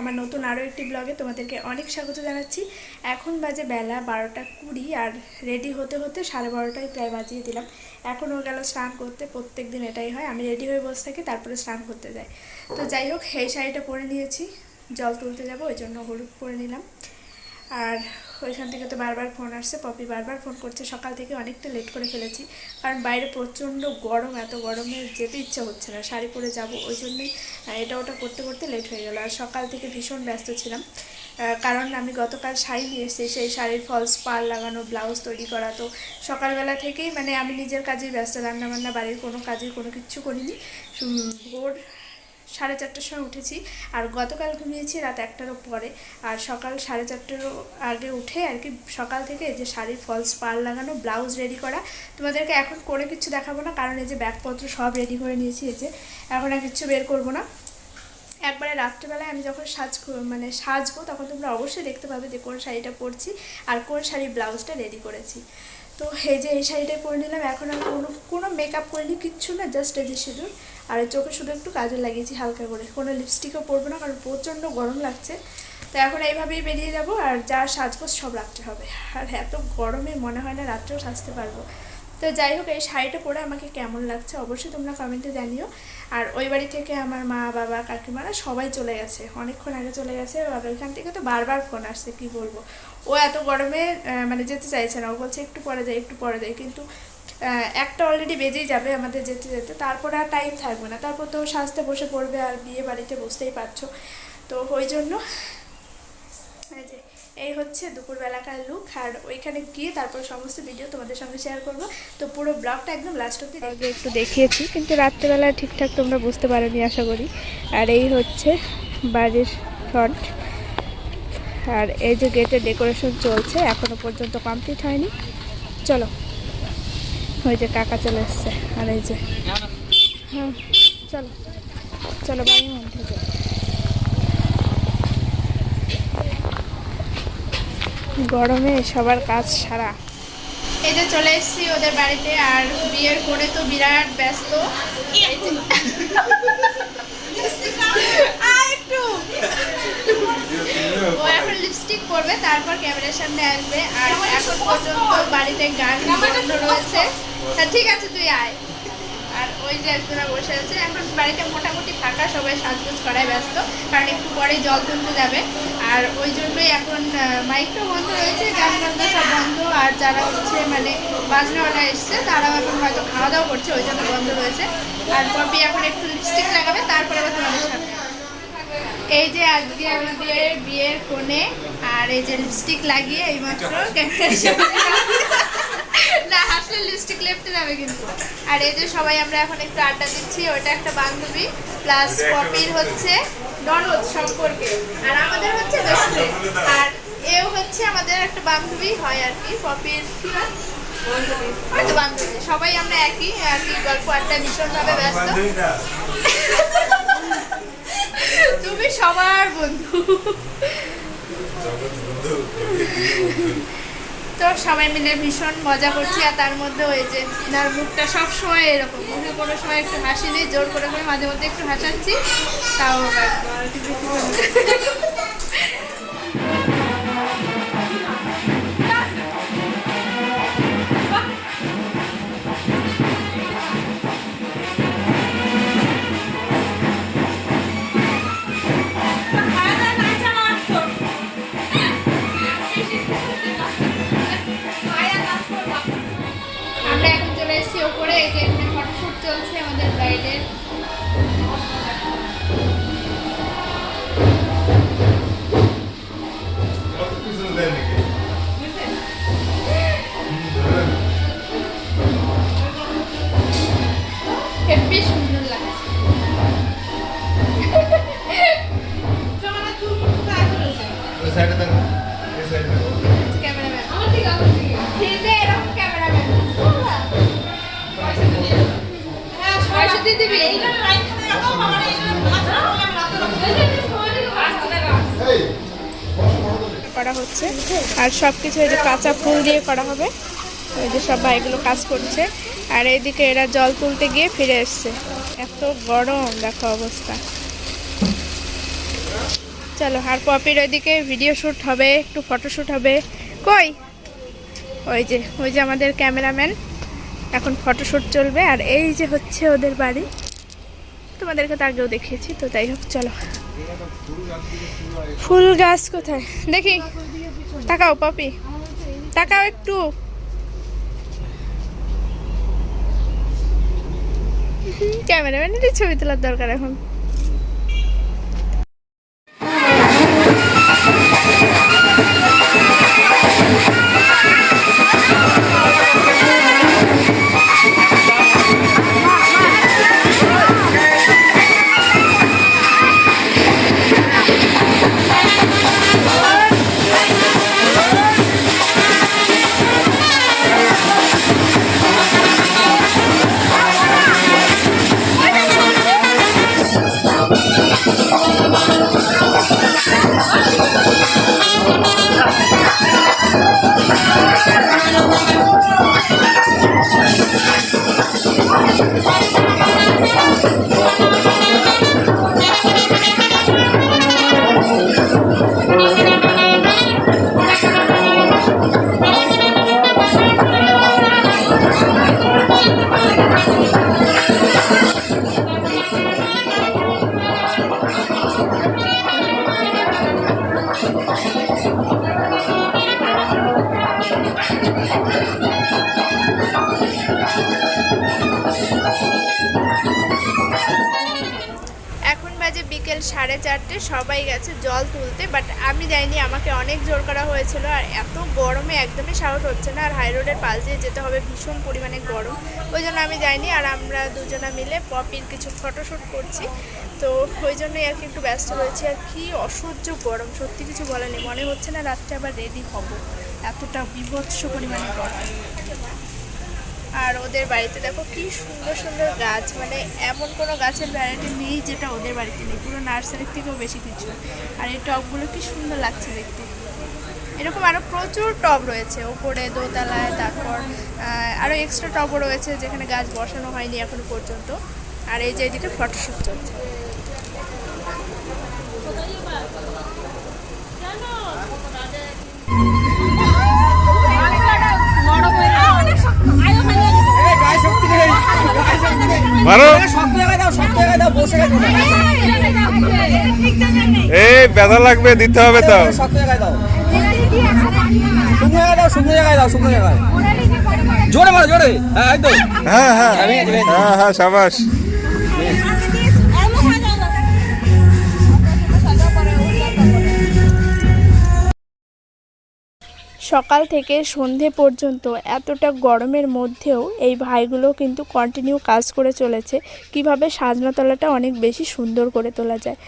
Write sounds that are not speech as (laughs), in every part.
আমার নতুন আরও একটি ব্লগে তোমাদেরকে অনেক স্বাগত জানাচ্ছি। এখন বাজে বেলা বারোটা কুড়ি আর রেডি হতে হতে সাড়ে বারোটায় প্রায় বাজিয়ে দিলাম। এখন ও গেল স্নান করতে, প্রত্যেক দিন এটাই হয়। আমি রেডি হয়ে বসে থাকি, তারপরে স্নান করতে যাই। তো যাই হোক সেই শাড়িটা পরে নিয়েছি। জল তুলতে যাব, ওই জন্য হলুদ পরে নিলাম। আর ওইখান থেকে তো বারবার ফোন আসছে, পপি বারবার ফোন করছে। সকাল থেকে অনেকটা লেট করে ফেলেছি, কারণ বাইরে প্রচণ্ড গরম, এত গরমে যেতে ইচ্ছা হচ্ছে না। শাড়ি পরে যাব, ওই জন্যই এটা ওটা করতে করতে লেট হয়ে গেল। আর সকাল থেকে ভীষণ ব্যস্ত ছিলাম কারণ আমি গতকাল শাড়ি নিয়ে এসেছি, সেই শাড়ির ফলস পার লাগানো ব্লাউজ তৈরি করা। তো সকালবেলা থেকেই মানে আমি নিজের কাজেই ব্যস্ত, রান্নাবান্না, বাড়ির কোনো কাজেই কোনো কিচ্ছু করিনি। ভোর সাড়ে চারটার সময় উঠেছি। আর গতকাল ঘুমিয়েছি রাত একটারও পরে। আর সকাল সাড়ে চারটারও আগে উঠে আর কি সকাল থেকে যে শাড়ির ফলস পার লাগানো ব্লাউজ রেডি করা। তোমাদেরকে এখন করে কিছু দেখাবো না, কারণ এই যে ব্যাগপত্র সব রেডি করে নিয়েছি এই যে। এখন আর কিচ্ছু বের করব না। একবারে রাত্রেবেলায় আমি যখন সাজ মানে সাজবো, তখন তোমরা অবশ্যই দেখতে পাবে যে কোন শাড়িটা পরছি আর কোন শাড়ির ব্লাউজটা রেডি করেছি। তো এই যে এই শাড়িটাই পরে নিলাম। এখন আমি কোনো কোনো মেকআপ করিনি, কিচ্ছু না জাস্ট এই যে সিঁদুর। আর চোখে শুধু একটু কাজল লাগিয়েছি হালকা করে। কোনো লিপস্টিকও পরবো না, কারণ প্রচণ্ড গরম লাগছে। তো এখন এইভাবেই বেরিয়ে যাব, আর যা সাজগোজ সব রাখতে হবে। আর এত গরমে মনে হয় না রাত্রেও সাজতে পারব। তো যাই হোক, এই শাড়িটা পরে আমাকে কেমন লাগছে অবশ্যই তোমরা কমেন্টে জানিও। আর ওই বাড়ি থেকে আমার মা, বাবা, কাকিমারা সবাই চলে গেছে। অনেকক্ষণ আগে চলে গেছে আর ওইখান থেকে তো বারবার ফোন আসছে, কি বলব? ও এত গরমে মানে যেতে চাইছে না। ও বলছে, একটু পরে যাই, একটু পরে যাই। কিন্তু একটা অলরেডি বেজেই যাবে আমাদের যেতে যেতে। তারপর আর টাইম থাকবে না। তারপর তো সাজতে বসে পড়বে আর বিয়ে বাড়িতে বসতেই পারছ। তো ওই জন্য যে, এই হচ্ছে দুপুরবেলাকার লুক আর ওইখানে গিয়ে তারপর সমস্ত ভিডিও তোমাদের সঙ্গে শেয়ার করব। তো পুরো ব্লগটা একদম লাস্ট অব্দি আগে একটু দেখিয়েছি, কিন্তু রাত্রেবেলা ঠিকঠাক তোমরা বুঝতে পারোনি, আশা করি। আর এই হচ্ছে বাড়ির ফ্রন্ট আর এই যে গেটের ডেকোরেশন চলছে, এখনও পর্যন্ত কমপ্লিট হয়নি। চলো, ওই যে কাকা চলে এসছে, আর এই যে হ্যাঁ চলো চলো বাড়ির মধ্যে গরমে সবার কাজ সারা। এই যে চলে এসেছি ওদের বাড়িতে, আর বিয়ের করে তো বিরাট ব্যস্ত এই যে- আর একটু ও এখন লিপস্টিক পরবে তারপর ক্যামেরার সামনে আসবে আর এখন পর্যন্ত বাড়িতে গান বন্ধ রয়েছে। হ্যাঁ ঠিক আছে তুই আয়। আর ওই যে একজনা বসে আছে এখন বাড়িতে মোটামুটি ফাঁকা সবাই সাজগোজ করায় ব্যস্ত কারণ একটু পরেই জল তুলতে যাবে। আর ওই জন্যই এখন মাইকটাও বন্ধ রয়েছে গান বাজনা সব বন্ধ আর যারা হচ্ছে মানে বাজনাওয়ালা এসছে তারাও এখন হয়তো খাওয়া দাওয়া করছে ওই জন্য বন্ধ রয়েছে। আর পপি এখন একটু লিপস্টিক লাগাবে তারপরে আবার তোমাদের আসবে। এই যে আজকে আমাদের বিয়ের কোণে আর এই যে লিপস্টিক লাগিয়ে এইমাত্র ক্যামেরার সামনে না হাসলে লিপস্টিক লেপটে যাবে কিন্তু। আর এই যে সবাই আমরা এখন একটু আড্ডা দিচ্ছি ওটা একটা বান্ধবী প্লাস পপির হচ্ছে ননদ সম্পর্কে। আর আমাদের হচ্ছে বেস্ট ফ্রেন্ড আর এও হচ্ছে আমাদের একটা বান্ধবী হয় আর কি পপির কি হয় হয়তো বান্ধবী। সবাই আমরা একই আর কি গল্প আড্ডা ভীষণভাবে ব্যস্ত। (laughs) তুমি সবার বন্ধু। তো সবাই মিলে ভীষণ মজা করছি, আর তার মধ্যে ওই যে তার মুখটা সব সময় এরকম মুখে কোনো সময় একটু হাসি নেই, জোর করে করে মাঝে মধ্যে একটু হাসাচ্ছি, তাও চলছে করা হচ্ছে। আর সব কিছু এই যে কাঁচা ফুল দিয়ে করা হবে। ওই যে সব ভাইগুলো কাজ করছে। আর এইদিকে এরা জল তুলতে গিয়ে ফিরে এসছে। এত গরম, দেখো অবস্থা। চলো, আর পপির ওইদিকে ভিডিও শ্যুট হবে, একটু ফটোশ্যুট হবে। কই? ওই যে ওই যে আমাদের ক্যামেরাম্যান। এখন ফটোশ্যুট চলবে। আর এই যে হচ্ছে ওদের বাড়ি। তোমাদেরকে তো আগেও দেখিয়েছি তো তাই হোক, চলো। ফুল গাছ কোথায়? দেখি, তাকাও, পাপি। তাকাও একটু। ক্যামেরাম্যানের ছবি তোলার দরকার এখন। বিকেল সাড়ে চারটে সবাই গেছে জল তুলতে বাট আমি যাইনি আমাকে অনেক জোর করা হয়েছিল আর এত গরমে একদমই সাহস হচ্ছে না, আর হাই রোডের পাশ দিয়ে যেতে হবে, ভীষণ পরিমাণে গরম। ওই জন্য আমি যাইনি আর আমরা দুজনা মিলে পপির কিছু ফটোশ্যুট করছি। তো ওই জন্যই আর কি একটু ব্যস্ত রয়েছি, আর কি অসহ্য গরম, সত্যি কিছু বলা নেই। মনে হচ্ছে না রাত্রে আবার রেডি হব। এতটা বিভৎস পরিমাণে গরম। আর ওদের বাড়িতে দেখো কি সুন্দর সুন্দর গাছ মানে এমন কোনো গাছের ভ্যারাইটি নেই যেটা ওদের বাড়িতে নেই। পুরো নার্সারির থেকেও বেশি কিছু। আর এই টবগুলো কি সুন্দর লাগছে দেখতে। এরকম আরও প্রচুর টব রয়েছে, ওপরে দোতলায়, তারপর আরও এক্সট্রা টবও রয়েছে যেখানে গাছ বসানো হয়নি এখনও পর্যন্ত। আর এই যে এদিকে ফটোশ্যুট চলছে। মারো। এই ব্যথা লাগবে দিতে হবে তাও। জোরে মারো জোরে। হ্যাঁ হ্যাঁ হ্যাঁ। হ্যাঁ হ্যাঁ সাবাস। সকাল থেকে সন্ধে পর্যন্ত এতটা গরমের মধ্যেও এই ভাইগুলো কিন্তু কন্টিনিউ কাজ করে চলেছে। কীভাবে সাজনাতলাটা অনেক বেশি সুন্দর করে তোলা যায়।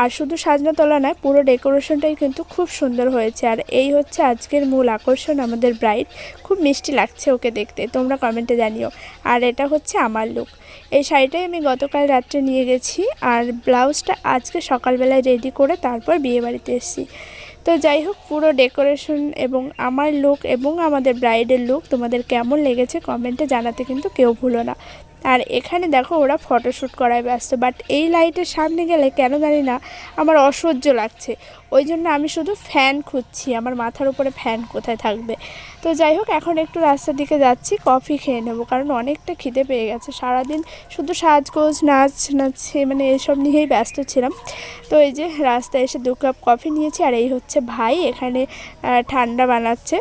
আর শুধু সাজনাতলা নয়, পুরো ডেকোরেশনটাই কিন্তু খুব সুন্দর হয়েছে। আর এই হচ্ছে আজকের মূল আকর্ষণ আমাদের ব্রাইড খুব মিষ্টি লাগছে ওকে দেখতে, তোমরা কমেন্টে জানিও। আর এটা হচ্ছে আমার লুক এই শাড়িটাই আমি গতকাল রাত্রে নিয়ে গেছি, আর ব্লাউজটা আজকে সকালবেলায় রেডি করে তারপর বিয়ে বাড়িতে এসেছি। তো যাই হোক, পুরো ডেকোরেশন এবং আমার লুক এবং আমাদের ব্রাইডের লুক তোমাদের কেমন লেগেছে কমেন্টে জানাতে কিন্তু কেউ ভুলো না। আর এখানে দেখো ওরা ফটোশ্যুট করায় ব্যস্ত বাট এই লাইটের সামনে গেলে কেন জানি না আমার অসহ্য লাগছে। ওই জন্য আমি শুধু ফ্যান খুঁজছি, আমার মাথার উপরে ফ্যান কোথায় থাকবে। তো যাই হোক, এখন একটু রাস্তার দিকে যাচ্ছি কফি খেয়ে নেব, কারণ অনেকটা খিদে পেয়ে গেছে। সারাদিন শুধু সাজগোজ, নাচ নাচছে মানে এসব নিয়েই ব্যস্ত ছিলাম। তো এই যে রাস্তায় এসে দু কাপ কফি নিয়েছি, আর এই হচ্ছে ভাই এখানে ঠান্ডা বানাচ্ছে।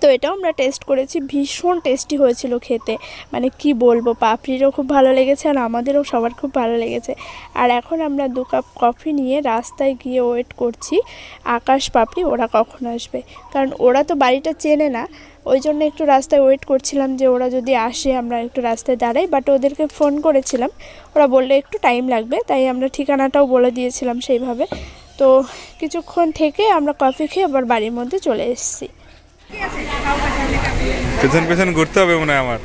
তো এটাও আমরা টেস্ট করেছি, ভীষণ টেস্টি হয়েছিল খেতে। মানে কি বলব, পাপড়িরও খুব ভালো লেগেছে আর আমাদেরও সবার খুব ভালো লেগেছে। আর এখন আমরা দু কাপ কফি নিয়ে রাস্তায় গিয়ে ওয়েট করছি, আকাশ পাপড়ি ওরা কখন আসবে? কারণ ওরা তো বাড়িটা চেনে না, ওই জন্য একটু রাস্তায় ওয়েট করছিলাম যে ওরা যদি আসে আমরা একটু রাস্তায় দাঁড়াই। বাট ওদেরকে ফোন করেছিলাম, ওরা বললে একটু টাইম লাগবে, তাই আমরা ঠিকানাটাও বলে দিয়েছিলাম সেইভাবে। তো কিছুক্ষণ থেকে আমরা কফি খেয়ে আবার বাড়ির মধ্যে চলে এসেছি। পেছন পেছন ঘুরতে হবে মনে হয় আমার।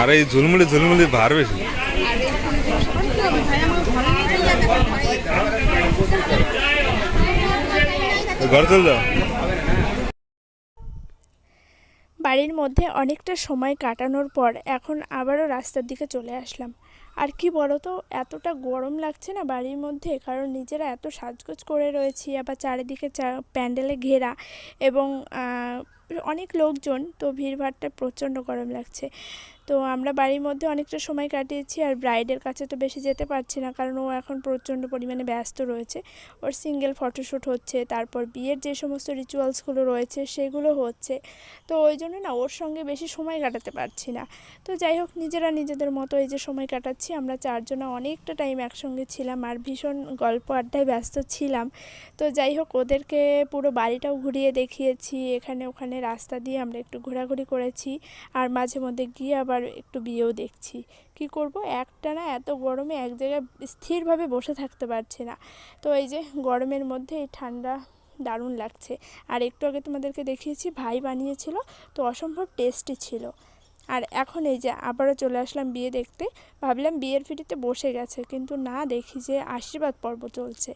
আর এই ঝুলমুলি ঝুলমুলি ভার বেশি। আর এই ফুল ভাই আমার বাড়ির মধ্যে অনেকটা সময় কাটানোর পর এখন আবারও রাস্তার দিকে চলে আসলাম। আর কি বলো তো এতটা গরম লাগছে না বাড়ির মধ্যে, কারণ নিজেরা এত সাজগোজ করে রয়েছি, আবার চারিদিকে প্যান্ডেলে ঘেরা এবং অনেক লোকজন, তো ভিড়ভাড়টা প্রচণ্ড গরম লাগছে। তো আমরা বাড়ির মধ্যে অনেকটা সময় কাটিয়েছি আর ব্রাইডের কাছে তো বেশি যেতে পারছি না কারণ ও এখন প্রচণ্ড পরিমাণে ব্যস্ত রয়েছে। ওর সিঙ্গেল ফটোশ্যুট হচ্ছে, তারপর বিয়ের যে সমস্ত রিচুয়ালসগুলো রয়েছে সেগুলো হচ্ছে। তো ওই জন্য না ওর সঙ্গে বেশি সময় কাটাতে পারছি না। তো যাই হোক, নিজেরা নিজেদের মতো এই যে সময় কাটাচ্ছি, আমরা চারজনা অনেকটা টাইম একসঙ্গে ছিলাম আর ভীষণ গল্প আড্ডায় ব্যস্ত ছিলাম। তো যাই হোক, ওদেরকে পুরো বাড়িটাও ঘুরিয়ে দেখিয়েছি, এখানে ওখানে রাস্তা দিয়ে আমরা একটু ঘোরাঘুরি করেছি। আর মাঝে মধ্যে গিয়ে আবার একটু বিয়েও দেখছি। কি করব? একটা না এত গরমে এক জায়গায় স্থিরভাবে বসে থাকতে পারছি না। তো এই যে গরমের মধ্যে এই ঠান্ডা দারুণ লাগছে। আর একটু আগে তোমাদেরকে দেখিয়েছি, ভাই বানিয়েছিল, তো অসম্ভব টেস্টি ছিল। আর এখন এই যে আবারও চলে আসলাম বিয়ে দেখতে। ভাবলাম বিয়ের ফিরিতে বসে গেছে, কিন্তু না দেখি যে আশীর্বাদ পর্ব চলছে।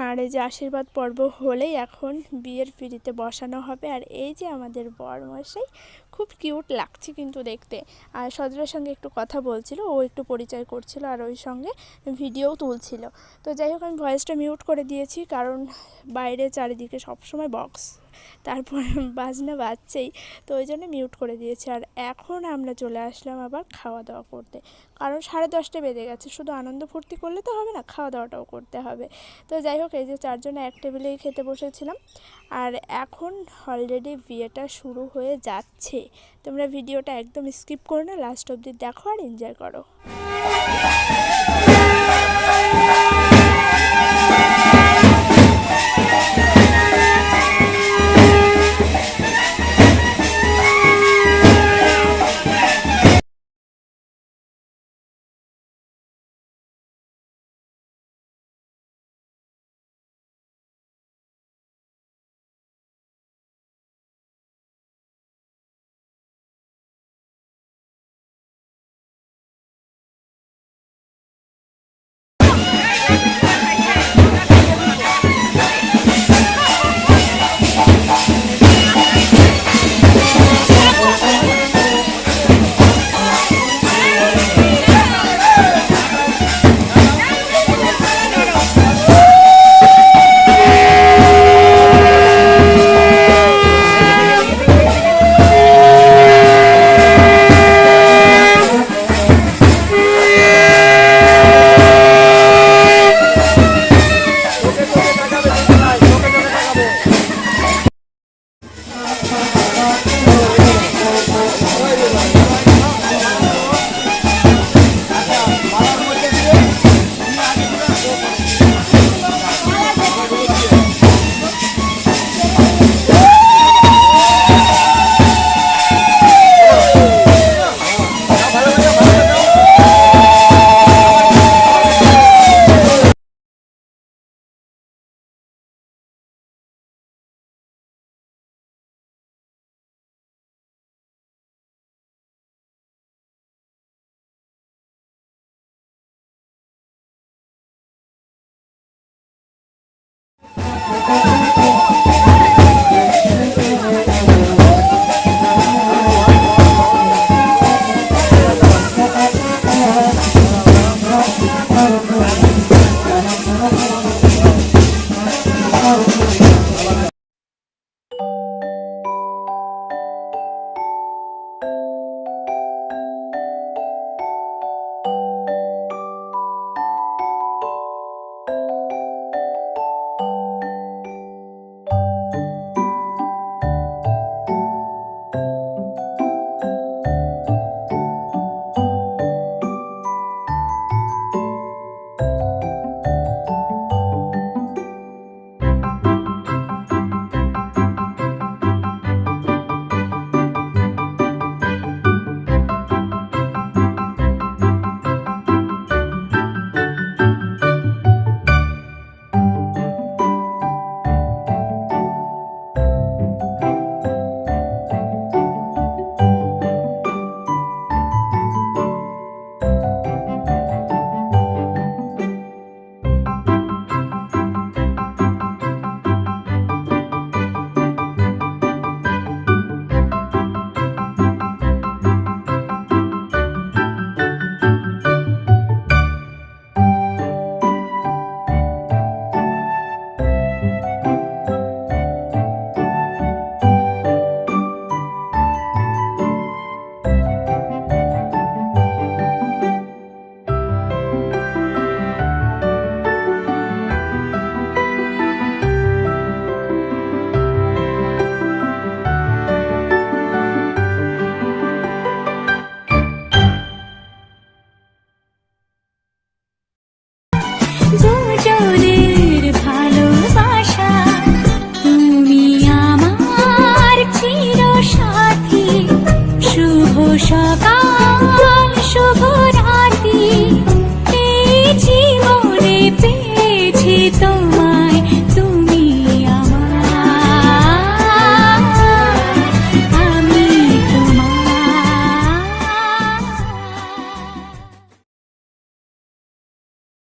আর এই যে আশীর্বাদ পর্ব হলেই এখন বিয়ের ফিরিতে বসানো হবে। আর এই যে আমাদের বরমশাই খুব কিউট লাগছে কিন্তু দেখতে। আর সজলের সঙ্গে একটু কথা বলছিল, ও একটু পরিচয় করছিল আর ওই সঙ্গে ভিডিও তুলছিল। তো যাই হোক, আমি ভয়েসটা মিউট করে দিয়েছি কারণ বাইরে চারিদিকে সবসময় বক্স তারপর বাজনা বাজছেই, তো ওই জন্য মিউট করে দিয়েছি। আর এখন আমরা চলে আসলাম আবার খাওয়া দাওয়া করতে। কারণ সাড়ে দশটা বেজে গেছে, শুধু আনন্দ ফুর্তি করলে তো হবে না খাওয়া দাওয়াটাও করতে হবে। তো যাই হোক, এই যে চারজনে এক টেবিলেই খেতে বসেছিলাম। আর এখন অলরেডি বিয়েটা শুরু হয়ে যাচ্ছে। তোমরা ভিডিওটা একদম স্কিপ করো না লাস্ট অবধি দেখো আর এনজয় করো।